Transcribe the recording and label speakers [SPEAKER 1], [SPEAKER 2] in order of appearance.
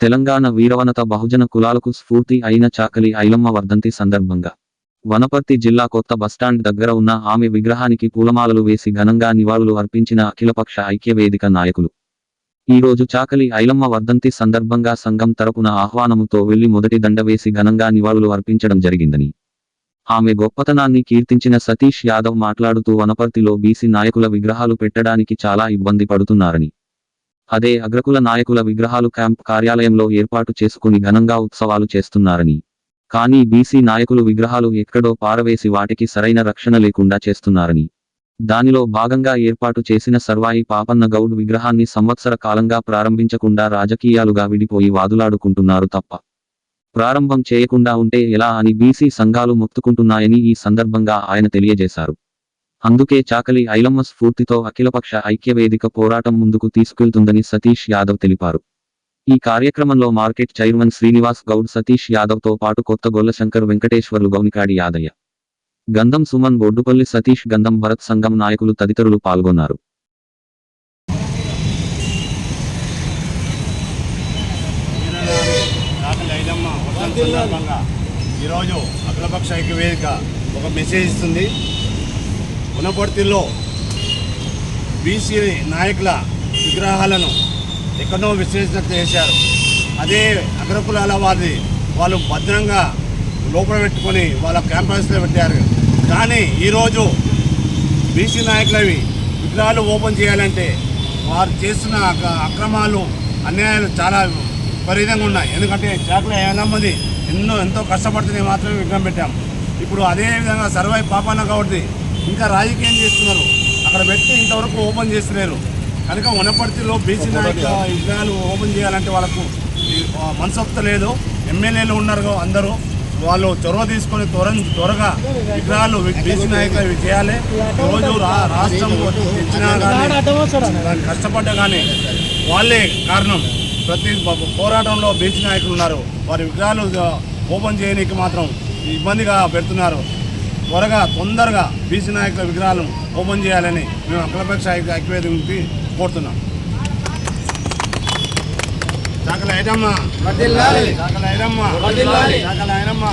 [SPEAKER 1] తెలంగాణ వీరవనత బహుజన కులాలకు స్ఫూర్తి అయిన చాకలి ఐలమ్మ వర్ధంతి సందర్భంగా. వనపర్తి జిల్లా కొత్త బస్టాండ్ దగ్గర ఉన్న ఆమె విగ్రహానికి పూలమాలలు వేసి ఘనంగా నివాళులు అర్పించిన అఖిలపక్ష ఐక్యవేదిక నాయకులు. ఈ రోజు చాకలి ఐలమ్మ వర్ధంతి సందర్భంగా సంఘం తరపున ఆహ్వానముతో వెళ్ళి మొదటి దండ వేసి ఘనంగా నివాళులు అర్పించడం జరిగిందని. ఆమె గొప్పతనాన్ని కీర్తించిన సతీష్ యాదవ్ మాట్లాడుతూ వనపర్తిలో బీసీ నాయకుల విగ్రహాలు పెట్టడానికి చాలా ఇబ్బంది పడుతున్నారని. అదే అగ్రకుల నాయకుల విగ్రహాలు క్యాంప్ కార్యాలయంలో ఏర్పాటు చేసుకుని ఘనంగా ఉత్సవాలు చేస్తున్నారని. కానీ బీసీ నాయకులు విగ్రహాలు ఎక్కడో పారవేసి వాటికి సరైన రక్షణ లేకుండా చేస్తున్నారని. దానిలో భాగంగా ఏర్పాటు చేసిన సర్వాయి పాపన్న గౌడ్ విగ్రహాన్ని సంవత్సర కాలంగా ప్రారంభించకుండా రాజకీయాలుగా విడిపోయి వాదులాడుకుంటున్నారు తప్ప. ప్రారంభం చేయకుండా ఉంటే ఎలా అని బీసీ సంఘాలు మొత్తుకుంటున్నాయని ఈ సందర్భంగా ఆయన తెలియజేశారు. అందుకే చాకలి ఐలమ్మ స్ఫూర్తితో అఖిలపక్ష ఐక్యవేదిక పోరాటం ముందుకు తీసుకెళ్తుందని సతీష్ యాదవ్ తెలిపారు. ఈ కార్యక్రమంలో మార్కెట్ చైర్మన్ శ్రీనివాస్ గౌడ్ సతీష్ యాదవ్తో పాటు కొత్త గొల్లశంకర్ వెంకటేశ్వర్లు గౌనికాడి యాదయ్య గంధం సుమన్ బొడ్డుపల్లి సతీష్ గంధం భరత్ సంఘం నాయకులు తదితరులు పాల్గొన్నారు.
[SPEAKER 2] ఈరోజు అఖిలపక్ష ఐక్యవేదిక ఒక మెసేజ్ ఇస్తుంది. ఉనపర్తిలో బీసీ నాయకుల విగ్రహాలను ఎక్కడో విశ్లేషణ చేశారు. అదే అగ్రకులాల వారి వాళ్ళు భద్రంగా లోపల పెట్టుకొని వాళ్ళ క్యాంపస్లో పెట్టారు. కానీ ఈరోజు బీసీ నాయకులవి విగ్రహాలు ఓపెన్ చేయాలంటే వారు చేస్తున్న అక్రమాలు అన్యాయాలు చాలా విపరీతంగా ఉన్నాయి. ఎందుకంటే చాకుల మంది ఎన్నో ఎంతో కష్టపడుతుంది మాత్రమే విగ్రహం పెట్టాం. ఇప్పుడు అదే విధంగా సర్వై పాపన్న కాబట్టి ఇంకా రాజకీయం చేస్తున్నారు. అక్కడ పెట్టి ఇంతవరకు ఓపెన్ చేస్తలేరు. కనుక వనపర్తిలో బీసీ నాయకుల విగ్రహాలు ఓపెన్ చేయాలంటే వాళ్ళకు మనసొప్త లేదు. ఎమ్మెల్యేలు ఉన్నారు అందరూ. వాళ్ళు చొరవ తీసుకొని త్వర త్వరగా విగ్రహాలు బీసీ నాయకులు ఇవి చేయాలి. రోజు రాష్ట్రం ఇచ్చినా కానీ కష్టపడ్డా కానీ వాళ్ళే కారణం. ప్రతి పోరాటంలో బీసీ నాయకులు ఉన్నారు. వారి విగ్రహాలు ఓపెన్ చేయడానికి మాత్రం ఇబ్బందిగా పెడుతున్నారు. త్వరగా తొందరగా బీసీ నాయకుల విగ్రహాలను ఓపెన్ చేయాలని మేము అఖిలపక్ష ఐక్య ఐక్యవేదిక కోరుతున్నాం. చాకల ఐదమ్మ. చాకల చాకల ఐదమ్మ.